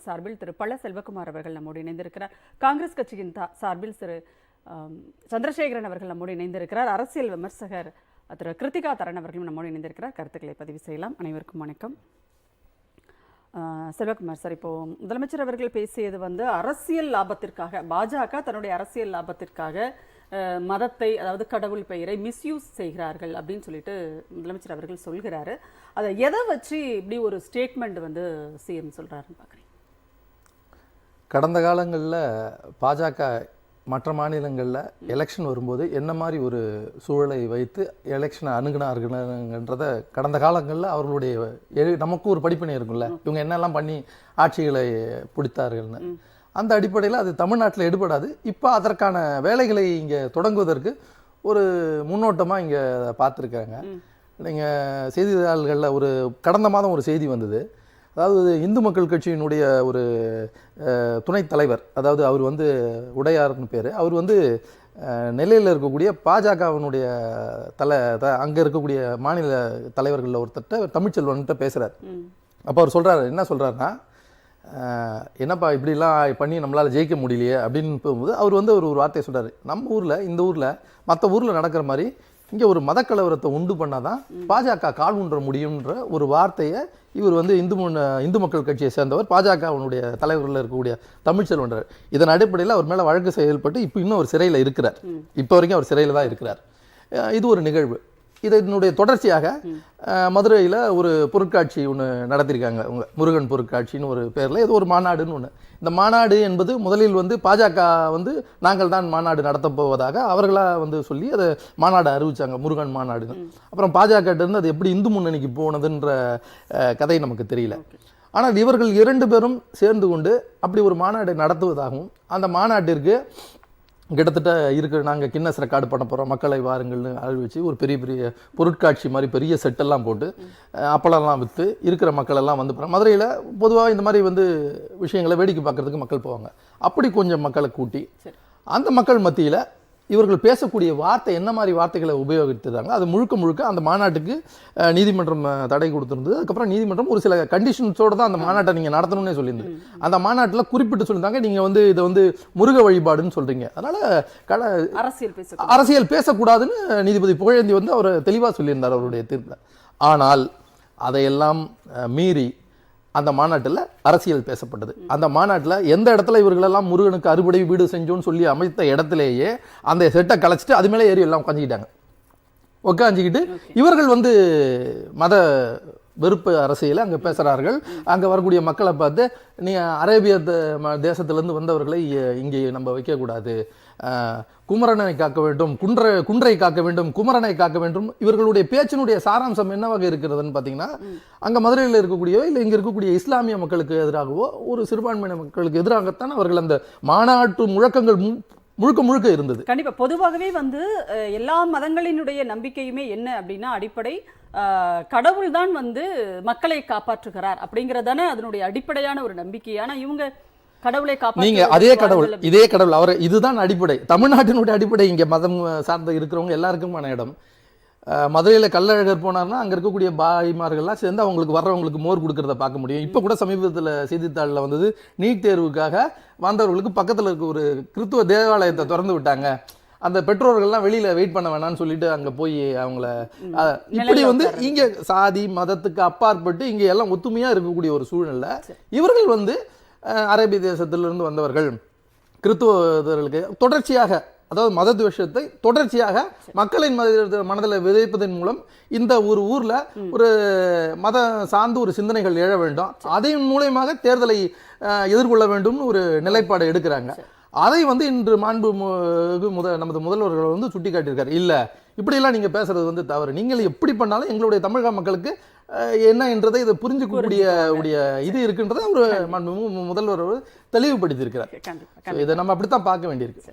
சார்பில் திரு பழ செல்வகுமார் அவர்கள் நம்மோடு இணைந்திருக்கிறார். காங்கிரஸ் கட்சியின் தா- சார்பில் திரு சந்திரசேகரன் அவர்கள் நம்மோடு இணைந்திருக்கிறார். அரசியல் விமர்சகர் திரு கிருத்திகா தரன் அவர்களும் நம்மோடு இணைந்திருக்கிறார். கருத்துக்களை பதிவு செய்யலாம். அனைவருக்கும் வணக்கம். செல்வகுமார் சார் இப்போ முதலமைச்சர் அவர்கள் பேசியது வந்து அரசியல் லாபத்திற்காக பாஜக தன்னுடைய அரசியல் லாபத்திற்காக மதத்தை அதாவது கடவுள் பெயரை மிஸ்யூஸ் செய்கிறார்கள் அப்படின்னு சொல்லிட்டு முதலமைச்சர் அவர்கள் சொல்கிறாரு. அதை எதை வச்சு இப்படி ஒரு ஸ்டேட்மெண்ட் வந்து சிஎம் சொல்கிறாருன்னு பார்க்குறீங்க? கடந்த காலங்களில் பாஜக மற்ற மாநிலங்களில் எலெக்ஷன் வரும்போது என்ன மாதிரி ஒரு சூழலை வைத்து எலெக்ஷனை அணுகுனார்கள்ன்றத கடந்த காலங்களில் அவர்களுடைய நமக்கும் ஒரு படிப்பினை இருக்கும்ல. இவங்க என்னெல்லாம் பண்ணி ஆட்சிகளை பிடித்தார்கள்னு. அந்த அடிப்படையில் அது தமிழ்நாட்டில் எடுபடாது. இப்போ அதற்கான வேலைகளை இங்கே தொடங்குவதற்கு ஒரு முன்னோட்டமாக இங்கே பார்த்துருக்காங்க நீங்கள் செய்தித்தாள்களில் ஒரு கடந்த மாதம் ஒரு செய்தி வந்தது. அதாவது இந்து மக்கள் கட்சியினுடைய ஒரு துணைத் தலைவர் அதாவது அவர் வந்து உடையார்னு பேர் அவர் வந்து நெல்லையில் இருக்கக்கூடிய பாஜகவினுடைய தலை த அங்கே இருக்கக்கூடிய மாநில தலைவர்களில் ஒருத்தர்கிட்ட தமிழ்ச்செல்வன்கிட்ட பேசுகிறார் அப்போ அவர் சொல்கிறாரு என்ன சொல்கிறாருன்னா என்னப்பா இப்படிலாம் பண்ணி நம்மளால் ஜெயிக்க முடியலையே அப்படின்னு போகும்போது அவர் வந்து ஒரு ஒரு வார்த்தையை சொல்றாரு. நம்ம ஊரில் இந்த ஊரில் மற்ற ஊரில் நடக்கிற மாதிரி இங்கே ஒரு மதக்கலவரத்தை உண்டு பண்ணாதான் பாஜக கால் ஊன்ற முடியுன்ற ஒரு வார்த்தையை இவர் வந்து இந்து முன்ன இந்து மக்கள் கட்சியை சேர்ந்தவர் பாஜகவினுடைய தலைவர்களில் இருக்கக்கூடிய தமிழ்ச்செல்வன்றார் இதன் அடிப்படையில் அவர் மேலே வழக்கு செயல்பட்டு இப்போ இன்னும் ஒரு சிறையில் இருக்கிறார். இப்போ வரைக்கும் அவர் சிறையில் தான் இருக்கிறார். இது ஒரு நிகழ்வு. இதனுடைய தொடர்ச்சியாக மதுரையில் ஒரு பொருட்காட்சி ஒன்று நடத்தியிருக்காங்க அவங்க முருகன் பொருட்காட்சின்னு ஒரு பேரில் ஏதோ ஒரு மாநாடுன்னு ஒன்று இந்த மாநாடு என்பது முதலில் வந்து பாஜக வந்து நாங்கள் தான் மாநாடு நடத்தப் போவதாக அவர்களாக வந்து சொல்லி அதை மாநாடு அறிவிச்சாங்க முருகன் மாநாடுன்னு. அப்புறம் பாஜக இருந்து அது எப்படி இந்து முன்னணிக்கு போனதுன்ற கதை நமக்கு தெரியல. ஆனால் இவர்கள் இரண்டு பேரும் சேர்ந்து கொண்டு அப்படி ஒரு மாநாடு நடத்துவதாகவும் அந்த மாநாட்டிற்கு கிட்டத்தட்ட இருக்கிற நாங்கள் கின்னஸ் ரெக்கார்டு பண்ண போகிறோம் மக்களை வாருங்கள்னு அறிவிச்சு ஒரு பெரிய பெரிய பொருட்காட்சி மாதிரி பெரிய செட்டெல்லாம் போட்டு அப்பளம்லாம் விற்று இருக்கிற மக்கள் எல்லாம் வந்து போகிறாங்க மதுரையில் பொதுவாக இந்த மாதிரி வந்து விஷயங்களை வேடிக்கை பார்க்கறதுக்கு மக்கள் போவாங்க. அப்படி கொஞ்சம் மக்களை கூட்டி. அந்த மக்கள் மத்தியில் இவர்கள் பேசக்கூடிய வார்த்தை என்ன மாதிரி வார்த்தைகளை உபயோகித்திருந்தாங்க அது முழுக்க முழுக்க அந்த மாநாட்டுக்கு நீதிமன்றம் தடை கொடுத்திருந்தது. அதுக்கப்புறம் நீதிமன்றம் ஒரு சில கண்டிஷன்ஸோடு தான் அந்த மாநாட்டை நீங்கள் நடத்தணும்னே சொல்லியிருந்தது அந்த மாநாட்டில் குறிப்பிட்டு சொல்லியிருந்தாங்க. நீங்கள் வந்து இதை வந்து முருக வழிபாடுன்னு சொல்கிறீங்க அதனால் கட அரசியல் பேச அரசியல் பேசக்கூடாதுன்னு நீதிபதி புகழேந்தி வந்து அவர் தெளிவாக சொல்லியிருந்தார் அவருடைய தீர்ப்பில். ஆனால் அதையெல்லாம் மீறி அந்த மாநாட்டில் அரசியல் பேசப்பட்டது. அந்த மாநாட்டில் எந்த இடத்துல இவர்களெல்லாம் முருகனுக்கு அறுபடை வீடு செஞ்சோன்னு சொல்லி அமைத்த இடத்துலேயே அந்த செட்டை கலைச்சிட்டு அது மேலே ஏறி எல்லாம் உட்காந்துக்கிட்டாங்க உட்காந்துக்கிட்டு இவர்கள் வந்து மத வெறுப்பு அரசியலை அங்கே பேசுகிறார்கள் அங்கே வரக்கூடிய மக்களை பார்த்து நீ அரேபிய த- ம- வந்தவர்களை இங்கே நம்ம வைக்கக்கூடாது. குமரனை காக்க வேண்டும் குன்ற குன்றை காக்க வேண்டும் குமரனை காக்க வேண்டும். இவர்களுடைய பேச்சினுடைய சாராம்சம் என்னவாக இருக்கிறதுன்னு பார்த்தீங்கன்னா அங்கே மதுரையில் இருக்கக்கூடியவோ இல்லை இங்கே இருக்கக்கூடிய இஸ்லாமிய மக்களுக்கு எதிராகவோ ஒரு சிறுபான்மையின மக்களுக்கு எதிராகத்தான் அவர்கள் அந்த மாநாட்டு முழக்கங்கள் மு- முழுக்க முழுக்க இருந்தது. கண்டிப்பாக பொதுவாகவே வந்து எல்லா மதங்களினுடைய நம்பிக்கையுமே என்ன அப்படின்னா அடிப்படை கடவுள் தான் வந்து மக்களை காப்பாற்றுகிறார் அப்படிங்கறதானே அதனுடைய அடிப்படையான ஒரு நம்பிக்கை. ஆனா இவங்க கடவுளை நீங்க காப்பாற்ற அதே கடவுள் இதே கடவுள் அவர் இதுதான் அடிப்படை. தமிழ்நாட்டினுடைய அடிப்படை இங்க மதம் சார்ந்த இருக்கிறவங்க எல்லாருக்குமான இடம். மதுரையில கள்ளழகர் போனார்னா அங்க இருக்கக்கூடிய பாய்மார்கள்லாம் சேர்ந்து அவங்களுக்கு வர்றவங்களுக்கு மோர் கொடுக்கறத பார்க்க முடியும். இப்போ கூட சமீபத்தில் செய்தித்தாளில் வந்தது நீட் தேர்வுக்காக வந்தவர்களுக்கு பக்கத்துல இருக்க ஒரு கிறித்துவ தேவாலயத்தை திறந்து விட்டாங்க. அந்த பெற்றோர்கள்லாம் வெளியில வெயிட் பண்ண வேணாம்னு சொல்லிட்டு அங்க போய் அவங்கள இப்படி வந்து இங்க சாதி மதத்துக்கு அப்பாற்பட்டு இங்க எல்லாம் ஒத்துமையா இருக்கக்கூடிய ஒரு சூழ்நிலை இவர்கள் வந்து அரேபிய தேசத்திலிருந்து வந்தவர்கள் கிறித்துவர்களுக்கு தொடர்ச்சியாக அதாவது மத துவேஷத்தை தொடர்ச்சியாக மக்களின் மத மனதில் விதைப்பதன் மூலம் இந்த ஒரு ஊர்ல ஒரு மத சார்ந்த ஒரு சிந்தனைகள் எழ வேண்டும். அதன் மூலயமாக தேர்தலை எதிர்கொள்ள வேண்டும்னு ஒரு நிலைப்பாடு எடுக்கிறாங்க. அதை வந்து இன்று மாண்பு முத நமது முதல்வர்கள் வந்து சுட்டி காட்டியிருக்காரு இல்ல இப்படியெல்லாம் நீங்க பேசுறது வந்து தவறு. நீங்கள் எப்படி பண்ணாலும் எங்களுடைய தமிழக மக்களுக்கு என்ன என்றதை இதை புரிஞ்சுக்கக்கூடிய உடைய இது இருக்குன்றதை ஒரு மாண்பு முதல்வர் அவர் தெளிவுபடுத்தியிருக்கிறார். இதை நம்ம அப்படித்தான் பார்க்க வேண்டியிருக்கு.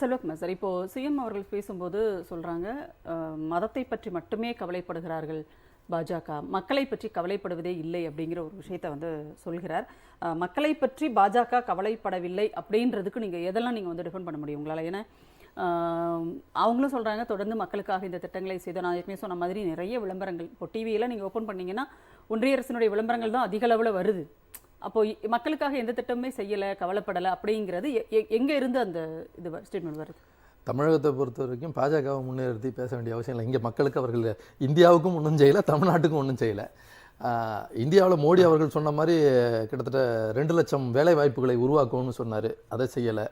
செல்வகுமார் சார் இப்போ சிஎம் அவர்கள் பேசும்போது சொல்றாங்க அஹ், மதத்தை பற்றி மட்டுமே கவலைப்படுகிறார்கள் பாஜக. மக்களை பற்றி கவலைப்படுவதே இல்லை அப்படிங்கிற ஒரு விஷயத்தை வந்து சொல்கிறார். மக்களை பற்றி பாஜக கவலைப்படவில்லை அப்படின்றதுக்கு நீங்கள் எதெல்லாம் நீங்கள் வந்து டிஃபெண்ட் பண்ண முடியும் உங்களால்? ஏன்னா அவங்களும் சொல்கிறாங்க தொடர்ந்து மக்களுக்காக இந்த திட்டங்களை செய்து நான் ஏற்கனவே சொன்ன மாதிரி நிறைய விளம்பரங்கள். இப்போ டிவியில் நீங்கள் ஓப்பன் பண்ணீங்கன்னா ஒன்றிய அரசினுடைய விளம்பரங்கள் தான் அதிக அளவில் வருது. அப்போ மக்களுக்காக எந்த திட்டமுமே செய்யலை கவலைப்படலை அப்படிங்கிறது எ- இருந்து அந்த இது ஸ்டேட்மெண்ட் வருது? தமிழகத்தை பொறுத்த வரைக்கும் பாஜகவை முன்னிறுத்தி பேச வேண்டிய அவசியம் இல்லை. இங்கே மக்களுக்கு அவர்கள் இந்தியாவுக்கும் ஒன்றும் செய்யலை தமிழ்நாட்டுக்கும் ஒன்றும் செய்யலை. இந்தியாவில் மோடி அவர்கள் சொன்ன மாதிரி கிட்டத்தட்ட ரெண்டு லட்சம் வேலை வாய்ப்புகளை உருவாக்கும்னு சொன்னார். அதை செய்யலை.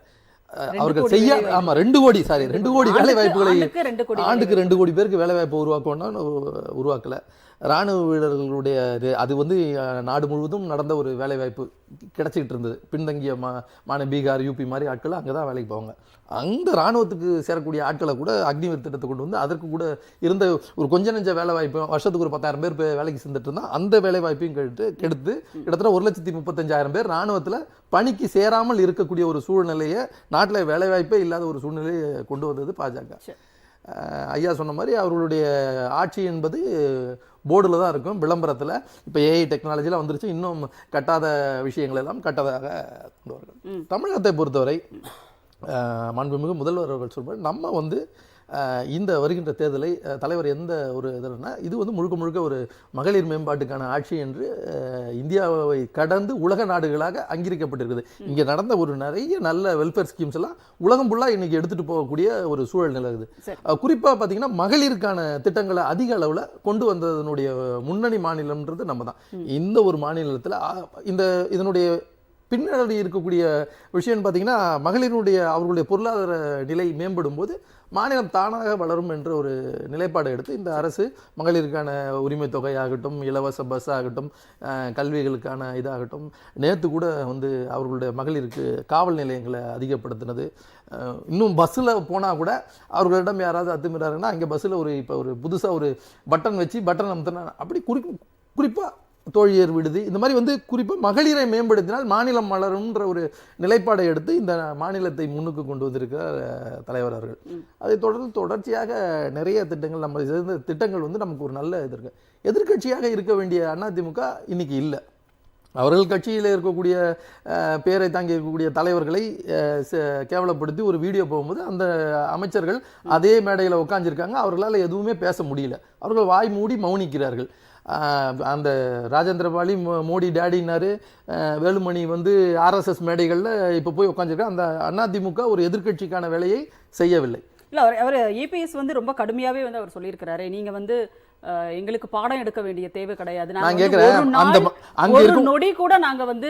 அவர்கள் செய்ய. ஆமாம் ரெண்டு கோடி சாரி ரெண்டு கோடி வேலை வாய்ப்புகளை ஆண்டுக்கு ரெண்டு கோடி ஆண்டுக்கு ரெண்டு கோடி பேருக்கு வேலை வாய்ப்பு உருவாக்கணும்னு உருவாக்கல. ராணுவ வீரர்களுடைய இது அது வந்து நாடு முழுவதும் நடந்த ஒரு வேலைவாய்ப்பு கிடச்சிக்கிட்டு கிடைச்சிக்கிட்டு இருந்தது. பின்தங்கிய மா மாநில பீகார் யூபி மாதிரி ஆட்கள் அங்கே தான் வேலைக்கு போவாங்க. அந்த ராணுவத்துக்கு சேரக்கூடிய ஆட்களை கூட அக்னிவீர் திட்டத்தை கொண்டு வந்து அதற்கு கூட இருந்த ஒரு கொஞ்ச நெஞ்ச வேலை வாய்ப்பு வருஷத்துக்கு ஒரு பத்தாயிரம் பேர் வேலைக்கு செஞ்சுட்டு இருந்தால் அந்த வேலை வாய்ப்பையும் கெடுத்து கெடுத்து கிட்டத்தட்ட ஒரு லட்சத்தி முப்பத்தஞ்சாயிரம் பேர் ராணுவத்தில் பணிக்கு சேராமல் இருக்கக்கூடிய ஒரு சூழ்நிலையை நாட்டில் வேலைவாய்ப்பே இல்லாத ஒரு சூழ்நிலையை கொண்டு வந்தது பாஜக. ஐயா சொன்ன மாதிரி அவர்களுடைய ஆட்சி என்பது போர்டில் தான் இருக்கும் விளம்பரத்தில். இப்போ ஏஐ டெக்னாலஜிலாம் வந்துருச்சு இன்னும் கட்டாத விஷயங்கள் எல்லாம் கட்டதாக கொண்டு வருகிறார் தமிழகத்தை பொறுத்தவரை மாண்புமிகு முதல்வர் அவர்கள் சொல்வார் நம்ம வந்து இந்த வருகின்ற தேர்தலை தலைவர் எந்த ஒரு இதுனா இது வந்து முழுக்க முழுக்க ஒரு மகளிர் மேம்பாட்டுக்கான ஆட்சி என்று இந்தியாவை கடந்து உலக நாடுகளாக அங்கீகரிக்கப்பட்டிருக்குது. இங்கே நடந்த ஒரு நிறைய நல்ல வெல்ஃபேர் ஸ்கீம்ஸ் எல்லாம் உலகம் ஃபுல்லாக இன்னைக்கு எடுத்துகிட்டு போகக்கூடிய ஒரு சூழல் நிலவுது. குறிப்பாக பார்த்தீங்கன்னா மகளிருக்கான திட்டங்களை அதிக அளவில் கொண்டு வந்ததனுடைய முன்னணி மாநிலம்ன்றது நம்ம தான் இந்த ஒரு மாநிலத்தில் இந்த இதனுடைய பின்னாடி இருக்கக்கூடிய விஷயம்னு பார்த்தீங்கன்னா மகளிருடைய அவர்களுடைய பொருளாதார நிலை மேம்படும் போது மாநிலம் தானாக வளரும் என்ற ஒரு நிலைப்பாடை எடுத்து இந்த அரசு மகளிருக்கான உரிமை தொகை ஆகட்டும் இலவச பஸ் ஆகட்டும் கல்விகளுக்கான இதாகட்டும் நேற்று கூட வந்து அவர்களுடைய மகளிருக்கு காவல் நிலையங்களை அதிகப்படுத்தினது. இன்னும் பஸ்ஸில் போனால் கூட அவர்களிடம் யாராவது அத்துமீறாருன்னா அங்கே பஸ்ஸில் ஒரு இப்போ ஒரு புதுசாக ஒரு பட்டன் வச்சு பட்டன் அமுத்தினா அப்படி குறி குறிப்பாக தோழியர் விடுதி. இந்த மாதிரி வந்து குறிப்பாக மகளிரை மேம்படுத்தினால் மாநிலம் மலரும்ன்ற ஒரு நிலைப்பாடை எடுத்து இந்த மாநிலத்தை முன்னுக்கு கொண்டு வந்திருக்கிறார் தலைவர் அவர்கள். அதை தொடர்ந்து தொடர்ச்சியாக நிறைய திட்டங்கள் நம்ம சேர்ந்த திட்டங்கள் வந்து நமக்கு ஒரு நல்ல இது இருக்கு. எதிர்க்கட்சியாக இருக்க வேண்டிய அதிமுக இன்னைக்கு இல்லை. அவர்கள் கட்சியில் இருக்கக்கூடிய பேரை தாங்கி இருக்கக்கூடிய தலைவர்களை கேவலப்படுத்தி ஒரு வீடியோ போகும்போது அந்த அமைச்சர்கள் அதே மேடையில் உட்காந்துருக்காங்க அவர்களால் எதுவுமே பேச முடியல. அவர்கள் வாய் மூடி மௌனிக்கிறார்கள். அந்த ராஜேந்திரபாலி மோ- மோடி டேடினாரு வேலுமணி வந்து ஆர்எஸ்எஸ் மேடைகளில் இப்போ போய் உட்காந்துருக்காங்க அந்த அதிமுக ஒரு எதிர்க்கட்சிக்கான வேலையை செய்யவில்லை. இல்லை அவர் அவர் ஏபிஎஸ் வந்து ரொம்ப கடுமையாகவே வந்து அவர் சொல்லியிருக்கிறாரு. நீங்கள் வந்து எங்களுக்கு பாடம் எடுக்க வேண்டிய தேவை கிடையாது. ஒரு நொடி கூட நாங்க வந்து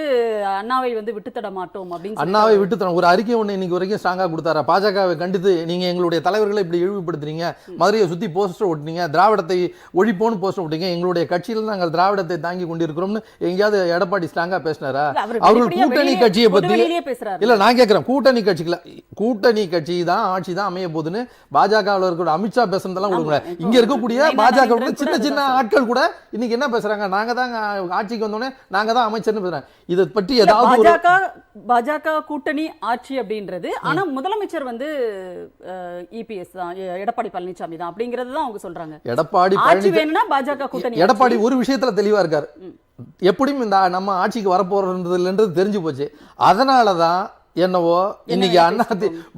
அண்ணாவை வந்து விட்டுத்தட மாட்டோம் அப்படின்னு அண்ணாவை விட்டு தரோம். ஒரு அறிக்கை ஒன்று இன்னைக்கு வரைக்கும் ஸ்ட்ராங்காக கொடுத்தாரா? பாஜகவை கண்டித்து நீங்க எங்களுடைய தலைவர்களை இப்படி இழிவுபடுத்துறீங்க மதுரையை சுத்தி போஸ்டர் ஒட்டினீங்க திராவிடத்தை ஒழிப்போன்னு போஸ்டர் ஒட்டிங்க எங்களுடைய கட்சியில் நாங்கள் திராவிடத்தை தாங்கி கொண்டிருக்கிறோம்னு எங்கேயாவது எடப்பாடி ஸ்ட்ராங்கா பேசினாரா? அவர்கள் கூட்டணி கட்சியை பத்தி இல்ல நான் கேட்கிறேன் கூட்டணி கட்சிகள கூட்டணி கட்சி தான் ஆட்சி தான் அமைய போகுதுன்னு பாஜகவில் இருக்கிற அமித்ஷா பேசுனதெல்லாம் கொடுங்க இங்க இருக்கக்கூடிய பாஜக சின்ன சின்ன ஆட்கள் கூட இன்னைக்கு என்ன பேசுறாங்க? நாங்க தான் ஆட்சிக்கு வந்தோடனே நாங்க தான் அமைச்சர்னு பேசுறாங்க. இதை பற்றி ஏதாவது பாஜக பாஜக கூட்டணி ஆட்சி அப்படின்றது ஆனா முதலமைச்சர் வந்து இபிஎஸ் தான் எடப்பாடி பழனிசாமி தான் அப்படிங்கறது தான் அவங்க சொல்றாங்க. எடப்பாடி ஆட்சி வேணும்னா பாஜக கூட்டணி எடப்பாடி ஒரு விஷயத்துல தெளிவா இருக்காரு. எப்படியும் இந்த நம்ம ஆட்சிக்கு வரப்போறதுன்றது தெரிஞ்சு போச்சு. அதனால தான் என்னவோ இன்னைக்கு அண்ணா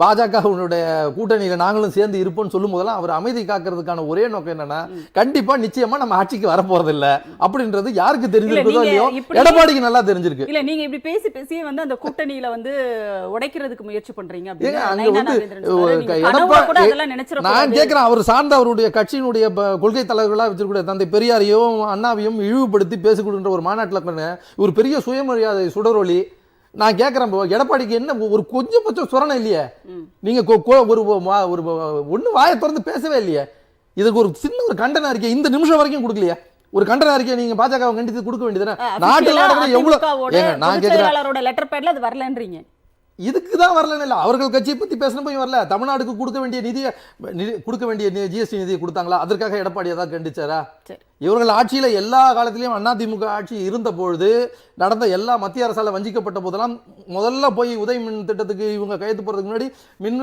பாஜகவினுடைய கூட்டணியில நாங்களும் சேர்ந்து இருப்போம்னு சொல்லும் போதெல்லாம் அவர் அமைதி காக்கிறதுக்கான ஒரே நோக்கம் என்னன்னா கண்டிப்பா நிச்சயமா நம்ம ஆட்சிக்கு வரப்போறது இல்ல அப்படின்றது யாருக்கு தெரிஞ்சிருக்குதோ இல்லையோ எடப்பாடிக்கு நல்லா தெரிஞ்சிருக்கு. இல்ல நீங்க இப்படி பேசி பேசியே வந்து அந்த கூட்டணியில வந்து உடைக்கிறதுக்கு முயற்சி பண்றீங்க அங்க வந்து, நான். கேட்கிறேன் அவர் சார்ந்த அவருடைய கட்சியினுடைய கொள்கை தலைவர்களாக வச்சிருக்கூடிய தந்தை பெரியாரையும் அண்ணாவையும் இழிவுபடுத்தி பேசிக்கொடுன்ற ஒரு மாநாட்டில் ஒரு பெரிய சுயமரியாதை சுடரொளி நான் கேட்குறேன் எடப்பாடிக்கு என்ன ஒரு கொஞ்சம் சுரணம் இல்லையே? ம். நீங்க கொ- கொ- ஒரு ஒரு ஒண்ணு வாயை திறந்து பேசவே இல்லையே? இதுக்கு ஒரு சின்ன ஒரு கண்டன அறிக்கை இந்த நிமிஷம் வரைக்கும் கொடுக்கலையா? ஒரு கண்டன அறிக்கை நீங்க பாஜக கண்டித்து கொடுக்க வேண்டியதுதானே? அஹ், நாட்டில் எவ்வளவு நான் கேட்கிறேன் லெட்டர் பேட்ல அது வரலன்றீங்க. இதுக்கு தான் வரலன்னு இல்லை. அவர்கள் கட்சியை பற்றி பேசின போய் வரல. தமிழ்நாடுக்கு கொடுக்க வேண்டிய நிதியை நிதி கொடுக்க வேண்டிய ஜிஎஸ்டி நிதியை கொடுத்தாங்களா? அதற்காக எடப்பாடி ஏதாவது கண்டிச்சாரா? சரி. இவர்கள் ஆட்சியில் எல்லா காலத்திலையும் அதிமுக ஆட்சி இருந்த பொழுது நடந்த எல்லா மத்திய அரசால் வஞ்சிக்கப்பட்ட போதெல்லாம் முதல்ல போய் உதய மின் திட்டத்துக்கு இவங்க கையெழுத்து போகிறதுக்கு முன்னாடி மின்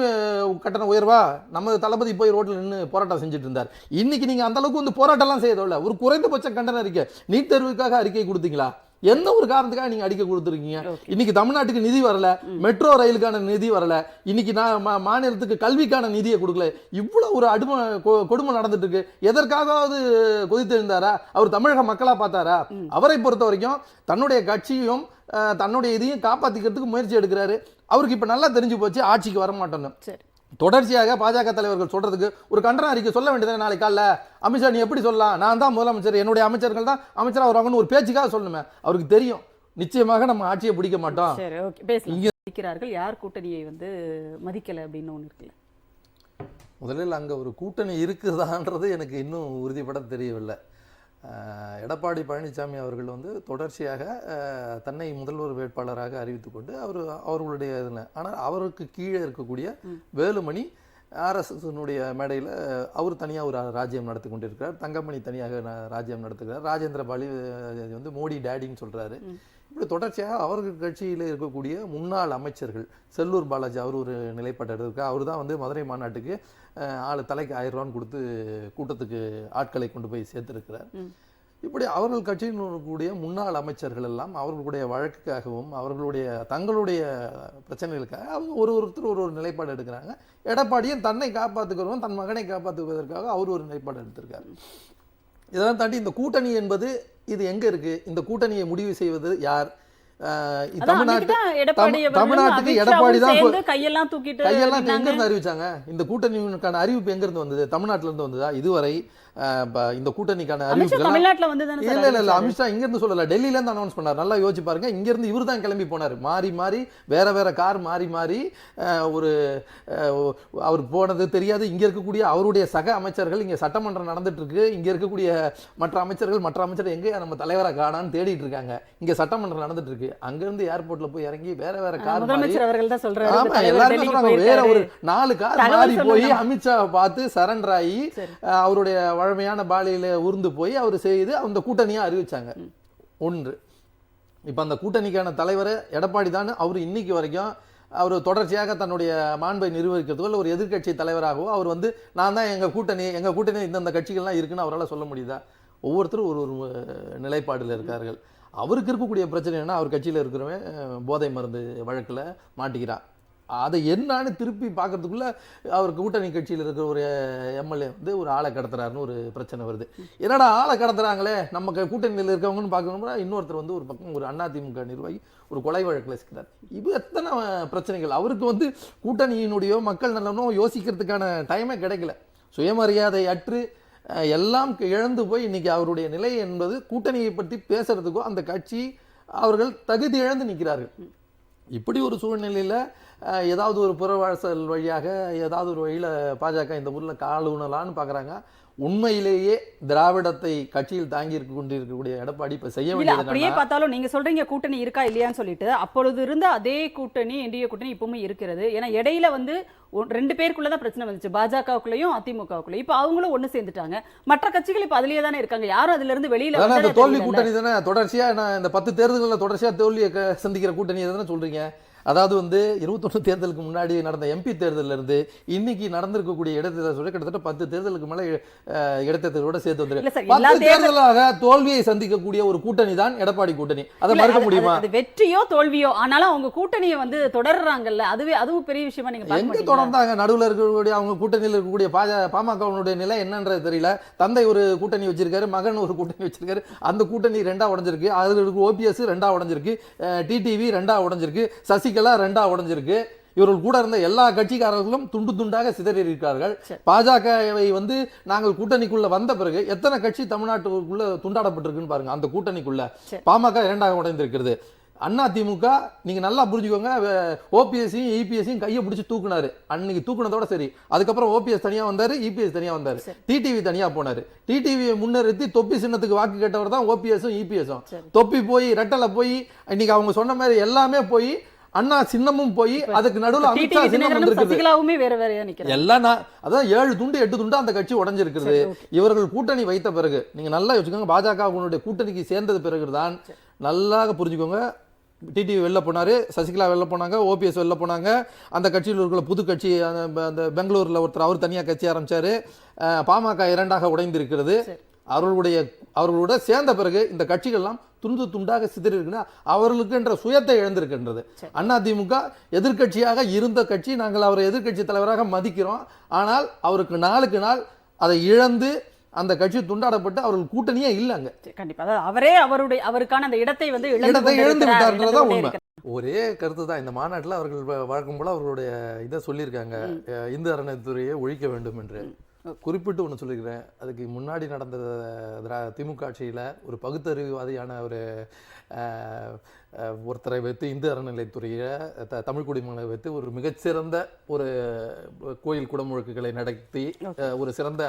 கட்டண உயர்வா நம்ம தளபதி போய் ரோட்டில் நின்று போராட்டம் செஞ்சுட்டு இருந்தார். இன்னைக்கு நீங்கள் அந்த அளவுக்கு வந்து போராட்டம்லாம் செய்யறதில்ல ஒரு குறைந்தபட்ச கண்டன அறிக்கை நீட் தேர்வுக்காக அறிக்கை கொடுத்தீங்களா? எந்த ஒரு காரணத்துக்காக நீங்க அடிக்க கொடுத்துருக்கீங்க. இன்னைக்கு தமிழ்நாட்டுக்கு நிதி வரல மெட்ரோ ரயிலுக்கான நிதி வரல இன்னைக்கு நான் மாநிலத்துக்கு கல்விக்கான நிதியை கொடுக்கல. இவ்வளவு ஒரு அடுமை கொடுமை நடந்துட்டு இருக்கு எதற்காவது கொதித்தெழுந்தாரா அவர் தமிழக மக்களா பார்த்தாரா? அவரை பொறுத்த வரைக்கும் தன்னுடைய கட்சியும் தன்னுடைய இதையும் காப்பாற்றிக்கிறதுக்கு முயற்சி எடுக்கிறாரு. அவருக்கு இப்போ நல்லா தெரிஞ்சு போச்சு ஆட்சிக்கு வர மாட்டோன்னு. சரி. தொடர்ச்சியாக பாஜக தலைவர்கள் சொல்றதுக்கு ஒரு கண்டன அறிக்கை சொல்ல வேண்டியது நாளைக்கு காலைல? அமித்ஷா நீ எப்படி சொல்லலாம்? நான் தான் முதலமைச்சர் என்னுடைய அமைச்சர்கள் தான் அமைச்சராக வருவாங்கன்னு ஒரு பேச்சுக்காக சொல்லணுமே. அவருக்கு தெரியும். நிச்சயமாக நம்ம ஆட்சியை பிடிக்க மாட்டோம். பேசலாம். மதிக்கிறார்கள். யார் கூட்டணியை வந்து மதிக்கல அப்படின்னு ஒண்ணு இருக்குல்ல? முதலில் அங்கே ஒரு கூட்டணி இருக்குதான்றது எனக்கு இன்னும் உறுதிப்பட தெரியவில்லை. எடப்பாடி பழனிசாமி அவர்கள் வந்து தொடர்ச்சியாக தன்னை முதல்வர் வேட்பாளராக அறிவித்து கொண்டு அவர் அவர்களுடைய இதில் ஆனால் அவருக்கு கீழே இருக்கக்கூடிய வேலுமணி ஆர்எஸ்எஸ்னுடைய மேடையில் அவர் தனியாக ஒரு ராஜ்யம் நடத்தி கொண்டிருக்கிறார். தங்கமணி தனியாக ராஜ்யம் நடத்துகிறார். ராஜேந்திர பாலி வந்து மோடி டேடின்னு சொல்கிறாரு இப்படி தொடர்ச்சியாக அவர்கள் கட்சியில் இருக்கக்கூடிய முன்னாள் அமைச்சர்கள் செல்லூர் பாலாஜி அவர் ஒரு நிலைப்பாடு எடுத்திருக்கார் அவர் தான் வந்து மதுரை மாநாட்டுக்கு ஆளு தலைக்கு ஆயிரம் ரூபான்னு கொடுத்து கூட்டத்துக்கு ஆட்களை கொண்டு போய் சேர்த்திருக்கிறார். இப்படி அவர்கள் இருக்கக்கூடிய முன்னாள் அமைச்சர்கள் எல்லாம் அவர்களுடைய வழக்குக்காகவும் அவர்களுடைய தங்களுடைய பிரச்சனைகளுக்காக அவங்க ஒரு ஒருத்தர் ஒரு ஒரு நிலைப்பாடு எடுக்கிறாங்க. எடப்பாடியும் தன்னை காப்பாற்றுக்கிறவன் தன் மகனை காப்பாற்றுவதற்காக அவர் ஒரு நிலைப்பாடு எடுத்திருக்காரு. இதெல்லாம் தாண்டி இந்த கூட்டணி என்பது இது எங்க இருக்கு? இந்த கூட்டணியை முடிவு செய்வது யார்? தமிழ்நாட்டுக்கு எடப்பாடி தான் கையெல்லாம் தூக்கிட்டு கையெல்லாம் எங்க. இருந்து அறிவிச்சாங்க? இந்த கூட்டணிக்கான அறிவிப்பு எங்க இருந்து வந்தது? தமிழ்நாட்டுல இருந்து வந்ததா? இதுவரை இந்த கூட்டணிக்கான அமித்ஷா தமிழ்நாட்டுல வந்து இல்ல இல்ல இல்ல அமித்ஷா இங்க இருந்து சொல்லல. டெல்லியில இருந்து அனௌன்ஸ் பண்ணார். நல்லா யோசிச்சு பாருங்க. இங்க இருந்து இவர் தான் கிளம்பி போனார். மாறி மாறி வேற வேற கார் மாறி மாறி ஒரு அவர் போனது தெரியாது. இங்க இருக்கக்கூடிய அவருடைய சக அமைச்சர்கள் இங்க சட்டமன்றம் நடந்துட்டு இருக்கு இங்க இருக்கக்கூடிய மற்ற அமைச்சர்கள் மற்ற அமைச்சர் எங்க நம்ம தலைவரை காணான்னு தேடிட்டு இருக்காங்க. இங்க சட்டமன்றம் நடந்துட்டு இருக்கு அங்க இருந்து ஏர்போர்ட்ல போய் இறங்கி வேற வேற கார் முதலமைச்சர் அவர்கள் தான் சொல்றாரு. ஆமா எல்லாருமே சொல்றாங்க வேற. ஒரு நாலு கார் மாறி போய். அமித்ஷாவை பார்த்து சரண்டர் ஆகி அவருடைய பழமையான பாலியில் உருந்து போய் அவர் செய்து அந்த கூட்டணியை அறிவிச்சாங்க. ஒன்று. இப்போ அந்த கூட்டணிக்கான தலைவர் எடப்பாடி தான் அவர் இன்னைக்கு வரைக்கும் அவர் தொடர்ச்சியாக தன்னுடைய மாண்பை நிர்வகிக்கிறதுக்கோ இல்லை ஒரு எதிர்க்கட்சி தலைவராகவோ அவர் வந்து நான் தான் எங்கள் கூட்டணி எங்கள் கூட்டணி இந்தந்த கட்சிகள்லாம் இருக்குன்னு அவரால் சொல்ல முடியுதா? ஒவ்வொருத்தரும் ஒரு ஒரு நிலைப்பாடில் இருக்கார்கள். அவருக்கு இருக்கக்கூடிய பிரச்சனை என்ன அவர் கட்சியில் இருக்கிறவன் போதை மருந்து வழக்கில் மாட்டிக்கிறான். அதை என்னன்னு திருப்பி பார்க்கறதுக்குள்ள அவர் கூட்டணி கட்சியில் இருக்கிற ஒரு எம்எல்ஏ வந்து ஒரு ஆளை கடத்துறாருன்னு ஒரு பிரச்சனை வருது. என்னடா ஆளை கடத்துறாங்களே? நம்ம க- கூட்டணியில் இருக்கவங்கன்னு பார்க்கணும்னா இன்னொருத்தர் வந்து ஒரு பக்கம் ஒரு அதிமுக நிர்வாகி ஒரு கொலை வழக்கில் சிக்கிறார் இது எத்தனை பிரச்சனைகள்? அவருக்கு வந்து கூட்டணியினுடைய மக்கள் நலனோ யோசிக்கிறதுக்கான டைமே கிடைக்கல. சுயமரியாதை அற்று எல்லாம் இழந்து போய் இன்னைக்கு அவருடைய நிலை என்பது கூட்டணியை பற்றி பேசுறதுக்கோ அந்த கட்சி அவர்கள் தகுதி இழந்து நிற்கிறார்கள். இப்படி ஒரு சூழ்நிலையில் ஏதாவது ஒரு புறவாசல் வழியாக ஏதாவது ஒரு வழியில் பாஜக இந்த ஊரில் கால் ஊனலான்னு பார்க்குறாங்க உண்மையிலேயே திராவிடத்தை கட்சியில் தாங்கி இருக்க கொண்டிருக்கக்கூடிய எடப்பாடி இப்போ செய்ய வேண்டியது அப்படியே பார்த்தாலும் நீங்க சொல்றீங்க கூட்டணி இருக்கா இல்லையான்னு சொல்லிட்டு அப்பொழுது இருந்த அதே கூட்டணி என்டிஏ கூட்டணி இப்பவுமே இருக்கிறது. ஏன்னா இடையில வந்து ரெண்டு பேருக்குள்ள தான் பிரச்சனை வந்துச்சு. பாஜகவுக்குள்ளயும் அதிமுகவுக்குள்ளயும். இப்போ அவங்களும் ஒண்ணு சேர்ந்துட்டாங்க. மற்ற கட்சிகள் இப்போ அதுலயே தானே இருக்காங்க. யாரும் அதுல இருந்து வெளியில அந்த தோல்வி. கூட்டணி தானே? தொடர்ச்சியாக நான் இந்த பத்து தேர்தல்களில் தொடர்ச்சியாக தோல்வியை சந்திக்கிற கூட்டணி தானே சொல்கிறீங்க அதாவது வந்து இருபத்தொன்று தேர்தலுக்கு முன்னாடி நடந்த எம்பி தேர்தல்ல இருந்து இன்னைக்கு நடந்திருக்கக்கூடிய இடைத்தேர்தல் கிட்டத்தட்ட பத்து தேர்தலுக்கு மேலே இடைத்தேர்தலோட சேர்த்து இல்ல வந்துரு சார், எல்லா பத்து தேர்தலாக தோல்வியை சந்திக்கக்கூடிய ஒரு கூட்டணி தான் எடப்பாடி கூட்டணி. அதை மறுக்க முடியுமா? வெற்றியோ தோல்வியோ ஆனாலும் அவங்க கூட்டணியை வந்து தொடர்றாங்கல்ல அதுவே அதுவும் பெரிய விஷயமா நீங்க எங்க? தொடர்ந்தாங்க? நடுவுல இருக்கக்கூடிய அவங்க கூட்டணியில் இருக்கக்கூடிய பாமகவுடைய நிலை என்னன்றது தெரியல. தந்தை ஒரு கூட்டணி வச்சிருக்காரு மகன் ஒரு கூட்டணி வச்சிருக்காரு. அந்த கூட்டணி ரெண்டா உடைஞ்சிருக்கு. அதுல இருக்கு ஓபிஎஸ் ரெண்டா உடைஞ்சிருக்கு. டிடிவி ரெண்டா உடைஞ்சிருக்கு. சசிகலா ரெண்டா உடைஞ்சிருக்கு இவர்கள் கூட இருந்த எல்லா கட்சிக்காரர்களும் துண்டு துண்டாக சிதறி இருக்கிறார்கள் சரி. பாஜகவை வந்து நாங்கள் கூட்டணிக்குள்ள வந்த பிறகு எத்தனை கட்சி தமிழ்நாட்டுக்குள்ள துண்டாடப்பட்டிருக்குன்னு பாருங்க அந்த கூட்டணிக்குள்ள. பாமக இரண்டாக உடைந்திருக்கிறது அண்ணா திமுக நீங்க நல்லா புரிஞ்சுக்கோங்க ஓபிஎஸ்சியும் இபிஎஸ்சியும் கையை பிடிச்சி தூக்குனாரு அன்னைக்கு தூக்குனதோட சரி அதுக்கப்புறம் ஓபிஎஸ் தனியா வந்தாரு இபிஎஸ் தனியா வந்தாரு. டிடிவி தனியா போனாரு டிடிவியை முன்னிறுத்தி தொப்பி சின்னத்துக்கு வாக்கு கேட்டவர் தான் ஓபிஎஸும் இபிஎஸும். தொப்பி போய் ரெட்டலை போய் இன்னைக்கு அவங்க சொன்ன மாதிரி எல்லாமே போய் அண்ணா சின்னமும் போய் அதுக்கு நடுவுல அமித்ஷா சின்னம் வந்திருக்குது வேற வேறையா எல்லாம் நான் அதான் ஏழு துண்டு எட்டு துண்டு அந்த கட்சி உடைஞ்சிருக்கிறது. சரி, okay. இவர்கள் கூட்டணி வைத்த பிறகு நீங்க நல்லா யோசிச்சுக்கோங்க பாஜக உங்களுடைய கூட்டணிக்கு சேர்ந்தது பிறகுதான் நல்லா புரிஞ்சுக்கோங்க. டிடிவி வெளில போனாரு சசிகலா வெளில போனாங்க ஓபிஎஸ் வெளில போனாங்க. அந்த கட்சியில் இருக்கிற புது கட்சி அந்த பெங்களூர்ல ஒருத்தர் அவர் தனியா கட்சி ஆரம்பிச்சாரு. அஹ் பாமக இரண்டாக உடைந்திருக்கிறது. அவர்களுடைய அவர்களோட சேர்ந்த பிறகு இந்த கட்சிகள்லாம் துண்டு துண்டாக சிதறி இருக்குன்னா அவர்களுக்குன்ற சுயத்தை இழந்திருக்கின்றது. சரி. அதிமுக எதிர்க்கட்சியாக இருந்த கட்சி நாங்கள் அவரை எதிர்க்கட்சி தலைவராக மதிக்கிறோம். ஆனால் அவருக்கு நாளுக்கு நாள் அதை இழந்து அந்த கட்சி துண்டாடப்பட்டு அவர்கள் கூட்டணியே இல்லை அங்க சரி, கண்டிப்பா. அதாவது அவரே அவருடைய அவருக்கான அந்த இடத்தை வந்து இடத்தை இழந்து இழந்து உண்மை. ஒரே கருத்து தான். இந்த மாநாட்டில் அவர்கள் வழக்கம் போல அவர்களுடைய இதை சொல்லியிருக்காங்க. இந்து அறநிலைத்துறையை ஒழிக்க வேண்டும் என்று. குறிப்பிட்டு ஒன்று சொல்லியிருக்கிறேன். அதுக்கு முன்னாடி நடந்த திமுக ஆட்சியில் ஒரு பகுத்தறிவுவாதியான ஒரு ஒருத்தரை வைத்து இந்து அறநிலைத்துறையை த தமிழ் குடிமக்களை வைத்து ஒரு மிகச்சிறந்த ஒரு கோயில் குடமுழுக்குகளை நடத்தி ஒரு சிறந்த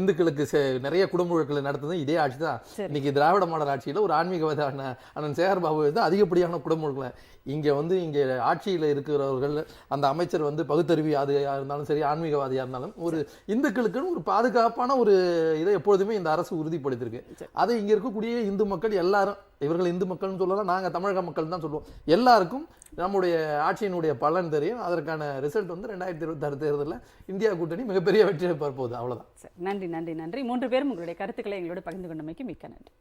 இந்துக்களுக்கு நிறைய குடமுழுக்குகளை நடத்துறது இதே ஆட்சி தான். இன்னைக்கு திராவிட மாடல் ஆட்சியில் ஒரு ஆன்மீகவாதான அண்ணன் சேகர் பாபு வந்து அதிகப்படியான குடமுழுக்கலை இங்கே வந்து இங்கே ஆட்சியில் இருக்கிறவர்கள் அந்த அமைச்சர் வந்து பகுத்தறிவியாதியாக இருந்தாலும் சரி ஆன்மீகவாதியாக இருந்தாலும் ஒரு இந்துக்களுக்குன்னு ஒரு பாதுகாப்பான ஒரு இதை எப்பொழுதுமே இந்த அரசு உறுதிப்படுத்தியிருக்கு. அதை இங்கே இருக்கக்கூடிய இந்து மக்கள் எல்லாரும் இவர்கள் இந்து மக்கள்னு சொல்லலாம் நாங்கள் தமிழக மக்கள் தான் சொல்லுவோம். எல்லாருக்கும் நம்முடைய ஆட்சியினுடைய பலன் தெரியும். அதற்கான ரிசல்ட் வந்து ரெண்டாயிரத்தி இருபத்தாறு தேர்தலில் இந்தியா கூட்டணி மிகப்பெரிய வெற்றியை பார்ப்போது அவ்வளவுதான். நன்றி நன்றி நன்றி. மூன்று பேரும் உங்களுடைய கருத்துக்களை எங்களோட பகிர்ந்து கொண்டமைக்கு மிக்க நன்றி.